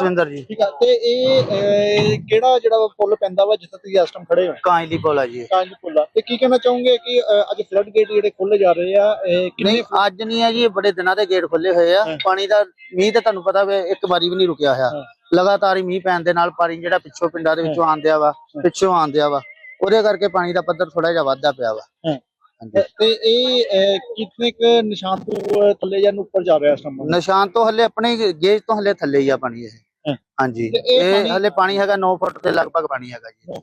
ਜਸਵਿੰਦਰ ਜੀ। ਠੀਕ ਆ ਤੇ ਇਹ ਅਹ, ਕਿਹੜਾ ਜਿਹੜਾ ਪੁੱਲ ਪੈਂਦਾ ਵਾ ਜਿੱਥੇ ਤੁਸੀਂ ਇਸ ਟਾਈਮ ਖੜੇ ਹੋ ਕਾਂਜਲੀ ਪੁਲ ਆ ਜੀ ਕਾਂਜ ਪੁੱਲ ਆ। ਤੇ ਕੀ ਕਹਿਣਾ ਚਾਹੋਗੇ ਕਿ ਅਹ, ਅੱਜ ਫਲੱਡ ਗੇਟ ਜਿਹੜੇ ਖੋਲੇ ਜਾ ਰਹੇ ਆ ਇਹ ਕਿੰਨੇ ਨਹੀਂ ਅੱਜ ਨਹੀਂ ਹੈ ਜੀ ਇਹ ਬੜੇ ਦਿਨਾਂ ਦੇ ਗੇਟ ਖੁੱਲੇ ਹੋਏ ਆ। ਹਾਂ। ਪਾਣੀ ਦਾ ਮੀਂਹ ਤਾਂ ਤੁਹਾਨੂੰ ਪਤਾ ਵੇ ਇੱਕ ਵਾਰੀ ਵੀ ਨਹੀਂ ਰੁਕਿਆ ਹੋਇਆ। ਹਾਂ। ਲਗਾਤਾਰ ਹੀ ਮੀਂਹ ਪੈਣ ਦੇ ਨਾਲ ਪਾਣੀ ਜਿਹੜਾ ਪਿੱਛੋਂ ਪਿੰਡਾਂ ਦੇ ਵਿੱਚੋਂ ਆਂਦਿਆ ਵਾ ਪਿੱਛੋਂ ਆਂਦਿਆ ਵਾ। ਉਹਦੇ ਕਰਕੇ ਪਾਣੀ ਦਾ ਪੱਧਰ ਥੋੜਾ ਜਿਹਾ ਵੱਧਦਾ ਪਿਆ ਵਾ। ਹਾਂ। ਹਾਂਜੀ। ਤੇ ਇਹ ਅਹ, ਕਿਤਨੇ ਕੁ ਨਿਸ਼ਾਨ ਤੋਂ ਥੱਲੇ ਜਾਂ ਉੱਪਰ ਜਾ ਰਿਹਾ ਇਸ ਟਾਈਮ ਨਿਸ਼ਾਨ ਤੋਂ ਹੱਲੇ ਆਪਣੇ ਗੇਜ ਤੋਂ ਹੱਲੇ ਥੱਲੇ ਹੀ ਆ ਪਾਣੀ ਇਹ। ਹਾਂਜੀ। ਤੇ ਇਹ ਇਹ ਪਾਣੀ- ਹੱਲੇ ਪਾਣੀ ਹੈਗਾ 9 ਫੁੱਟ ਦੇ ਲਗਭਗ ਪਾਣੀ ਹੈਗਾ ਜੀ।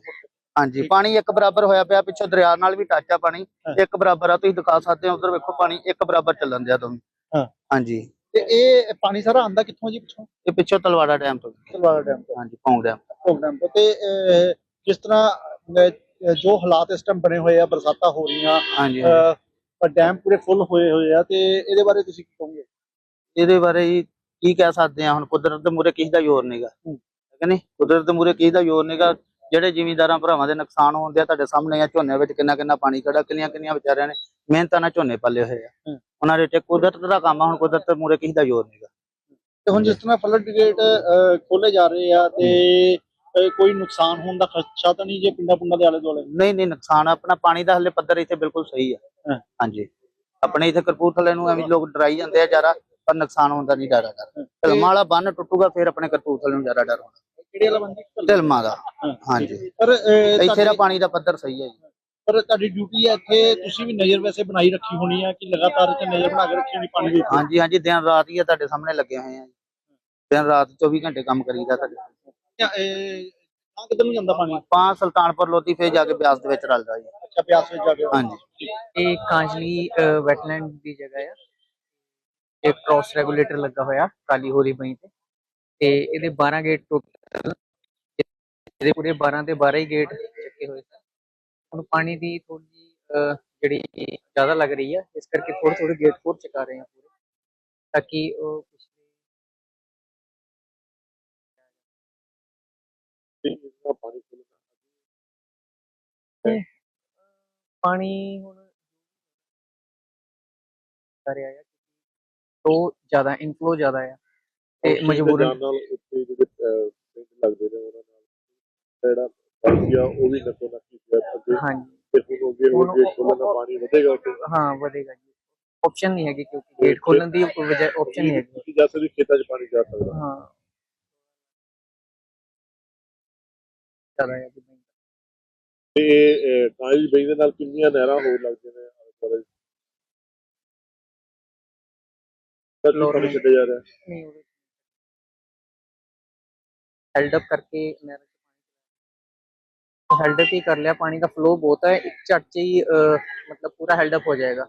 ਹਾਂਜੀ ਪਾਣੀ ਇੱਕ ਬਰਾਬਰ ਹੋਇਆ ਪਿਆ ਪਿੱਛੋਂ ਦਰਿਆ ਨਾਲ ਵੀ ਟੱਚ ਆ ਪਾਣੀ। ਹਾਂ। ਇੱਕ ਬਰਾਬਰ ਆ ਤੁਸੀਂ ਦਿਖਾ ਸਕਦੇ ਹੋ ਉਧਰ ਵੇਖੋ ਪਾਣੀ ਇੱਕ ਬਰਾਬਰ ਚੱਲਣ ਦਿਆ ਦੋਵੇਂ। ਹਾਂ। ਹਾਂਜੀ। ਤੇ ਇਹ ਪਾਣੀ ਸਾਰਾ ਆਂਦਾ ਕਿੱਥੋਂ ਜੀ ਪਿੱਛੋਂ? ਇਹ ਪਿੱਛੋਂ ਤਲਵਾੜਾ ਡੈਮ ਤੋਂ। ਤਲਵਾੜਾ ਡੈਮ ਤੋਂ। ਹਾਂਜੀ ਪੌਂਗ ਡੈਮ ਡੈਮ ਤੋਂ। ਤੇ ਅਹ, ਜਿਸ ਤਰ੍ਹਾਂ ਅਹ, ਜੋ ਹਾਲਾਤ ਇਸ ਟਾਈਮ ਬਣੇ ਹੋਏ ਆ ਬਰਸਾਤਾਂ ਹੋ ਰਹੀਆਂ ਹਾਂਜੀ ਹਾਂਜੀ। ਅਹ, ਪਰ ਡੈਮ ਪੂਰੇ ਫੁੱਲ ਹੋਏ ਹੋਏ ਆ ਤੇ ਇਹਦੇ ਬਾਰੇ ਤੁਸੀਂ ਕੀ ਕਹੋਗੇ? ਇਹਦੇ ਬਾਰੇ ਜੀ ਕੀ ਕਹਿ ਸਕਦੇ ਆ ਹੁਣ? ਕੁਦਰਤ ਦੇ ਮੂਰੇ ਕਿਸੇ ਦਾ ਜ਼ੋਰ ਨਹੀਂਗਾ। ਠੀਕ ਹੈ। ਨੀ ਕੁਦਰਤ ਦੇ ਮੂਰੇ ਕਿਸੇ ਦਾ ਜ਼ੋਰ ਨਹੀਂਗਾ ਜਿਹੜੇ ਜ਼ਿਮੀਂਦਾਰਾਂ ਭਰਾਵਾਂ ਦੇ ਨੁਕਸਾਨ ਹੁੰਦੇ ਆ ਤੁਹਾਡੇ ਸਾਹਮਣੇ ਆ ਝੋਨੇ ਵਿੱਚ ਕਿੰਨਾ ਕਿੰਨਾ ਪਾਣੀ ਖੜਾ ਕਿੰਨੀਆਂ ਕਿੰਨੀਆਂ ਵਿਚਾਰਿਆਂ ਨੇ ਮਿਹਨਤਾਂ ਨਾਲ ਝੋਨੇ ਪੱਲੇ ਹੋਏ ਆ। ਉਹਨਾਂ ਦੇ ਤੇ ਕੁਦਰਤ ਦਾ ਕੰਮ ਆ ਹੁਣ ਕੁਦਰਤ ਦੇ ਮੂਰੇ ਕਿਸੇ ਦਾ ਜ਼ੋਰ ਨਹੀਂਗਾ ਤੇ ਹੁਣ ਜਿਸ ਤਰ੍ਹਾਂ ਫਲੱਡ ਗੇਟ ਖੋਲੇ ਜਾ ਰਹੇ ਆ ਤੇ ਕੋਈ ਨੁਕਸਾਨ ਹੋਣ ਦਾ ਖਦਸ਼ਾ ਤਾਂ ਨਹੀਂ ਜੇ ਪਿੰਡਾਂ ਪੁੰਡਾਂ ਦੇ ਆਲੇ ਦੁਆਲੇ? ਨਹੀਂ ਨਹੀਂ ਨੁਕਸਾਨ ਆਪਣਾ ਪਾਣੀ ਦਾ ਹਲੇ ਪੱਧਰ ਇੱਥੇ ਬਿਲਕੁਲ ਸਹੀ ਆ। ਹਾਂਜੀ। ਆਪਣੇ ਇੱਥੇ ਕਰਪੂਰਥਲੇ ਨੂੰ ਐਵੇਂ ਲੋਕ ਡਰਾਈ ਜਾਂਦੇ ਆ ਜ਼ਿਆਦਾ। ਪਰ ਨੁਕਸਾਨ ਹੁੰਦਾ ਨਹੀਂ ਜ਼ਿਆਦਾ ਡਰ ਢਲਮਾ ਵਾਲਾ ਬੰਨ ਟੁੱਟੂਗਾ ਫਿਰ ਆਪਣੇ ਕਰਪੂਰਥਲੇ ਨੂੰ ਜ਼ਿਆਦਾ ਡਰ ਹੋਣਾ। ਕਿਹੜੇ ਵਾਲਾ ਬੰਦੀ ਢਲਮਾ ਦਾ। ਹਾਂਜੀ। ਪਰ ਇੱਥੇ ਦਾ ਪਾਣੀ ਦਾ ਪੱਧਰ ਸਹੀ ਹੈ ਜੀ। ਪਰ ਤੁਹਾਡੀ ਡਿਊਟੀ ਹੈ ਇੱਥੇ ਤੁਸੀਂ ਵੀ ਨਜ਼ਰ ਵੈਸੇ ਬਣਾਈ ਰੱਖੀ ਹੋਣੀ ਆ ਕਿ ਲਗਾਤਾਰ ਇੱਥੇ ਨਜ਼ਰ ਬਣਾ ਕੇ ਰੱਖੀ ਹੋਣੀ ਪਾਣੀ ਦੇ। ਹਾਂਜੀ ਹਾਂਜੀ ਦਿਨ ਰਾਤ ਹੀ ਆ ਤੁਹਾਡੇ ਸਾਹਮਣੇ ਲੱਗੇ ਹੋਏ ਆ ਜੀ। ਦਿਨ ਰਾਤ 24 ਘੰਟੇ ਕੰਮ ਕਰੀਦਾ ਤੁਹਾਡੇ ਕਿੱਧਰ ਨੂੰ ਜਾਂਦਾ ਪਾਣੀ? ਪਾਂ ਸੁਲਤਾਨਪੁਰ ਲੋਧੀ ਫੇਰ ਜਾ ਕੇ ਬਿਆਸ ਦੇ ਵਿੱਚ ਰਲਦਾ ਜੀ। ਅੱਛਾ ਪਿਆਸ ਵਿੱਚ ਜਾ ਕੇ ਹਾਂਜੀ। ਇਹ ਕਾਂਜਲੀ ਵੈਟਲੈਂਡ ਦੀ ਜਗ੍ਹਾ ਆ। ਇੱਕ ਕ੍ਰਾਸ ਰੈਗੂਲੇਟਰ ਲੱਗਾ ਹੋਇਆ, ਕਾਲੀ ਹੋਰੀ ਬਈ ਤੇ। ਤੇ ਇਹਦੇ 12 ਗੇਟ ਟੋਟਲ ਇਹਦੇ ਪੂਰੇ 12 ਦੇ 12 ਹੀ ਗੇਟ ਚੱਕੇ ਹੋਏ ਸਨ। ਹੁਣ ਪਾਣੀ ਦੀ ਥੋੜੀ ਜਿਹੜੀ ਜ਼ਿਆਦਾ ਲੱਗ ਰਹੀ ਹੈ ਇਸ ਕਰਕੇ ਥੋੜੇ ਥੋੜੇ ਗੇਟ ਹੋਰ ਚਕਾ ਰਹੇ ਹਾਂ ਪੂਰੇ। ਤਾਂ ਕਿ ਉਹ ਪਾਣੀ ਹੁਣ ਕਰ ਰਿਹਾ ਫਲੋ ਜ਼ਿਆਦਾ ਇਨਫਲੋ ਜ਼ਿਆਦਾ ਆ ਤੇ ਮਜਬੂਰਨ ਨਾਲ ਉੱਤੇ ਜਿਹੜੇ ਪਿੰਡ ਲੱਗਦੇ ਨੇ ਉਹਨਾਂ ਨਾਲ ਜਿਹੜਾ ਪਾਣੀ ਆ ਉਹ ਵੀ ਨੱਕੋ ਨੱਕੀ ਪਿਆ ਅੱਗੇ ਹਾਂਜੀ। ਤੇ ਹੁਣ ਅੱਗੇ ਹੋ ਉਹ- ਖੋਲ੍ਹਣ ਦਾ ਪਾਣੀ ਵਧੇਗਾ ਉੱਥੇ। ਹਾਂ ਵਧੇਗਾ ਜੀ। ਆਪਸ਼ਨ ਨਹੀਂ ਹੈਗੀ ਕਿਉਂਕਿ ਗੇਟ ਖੋਲਣ ਦੀ ਵਜ੍ਹਾ ਆਪਸ਼ਨ ਨਹੀਂ ਹੈਗੀ। ਤੁਸੀਂ ਜਾ ਸਕਦੇ ਖੇਤਾਂ 'ਚ ਪਾਣੀ ਜਾ ਸਕਦਾ। ਹਾਂ। ਜ਼ਿਆਦਾ ਹੈ ਜੀ। ਤੇ ਕਾਇਲ ਬਈ ਦੇ ਨਾਲ ਕਿੰਨੀਆਂ ਨਹਿਰਾਂ ਹੋਰ ਲੱਗਦੀਆਂ ਨੇ? ਆਲੇ ਦੁਆਲੇ? ਤਾਂ ਕੀ ਪਾਣੀ ਛੱਡਿਆ ਜਾ ਰਿਹਾ ਨਹੀਂ ਉਹਦੇ ਹੈਲਡ ਅਪ ਕਰਕੇ ਨਹਿਰ ਹੈਲਡ ਅਪ ਹੀ ਕਰ ਲਿਆ ਪਾਣੀ ਦਾ ਫਲੋ ਬਹੁਤ ਹੈ ਇੱਕ ਝਟ 'ਚ ਹੀ ਅਹ, ਮਤਲਬ ਪੂਰਾ ਹੈਲਡ ਅਪ ਹੋ ਜਾਏਗਾ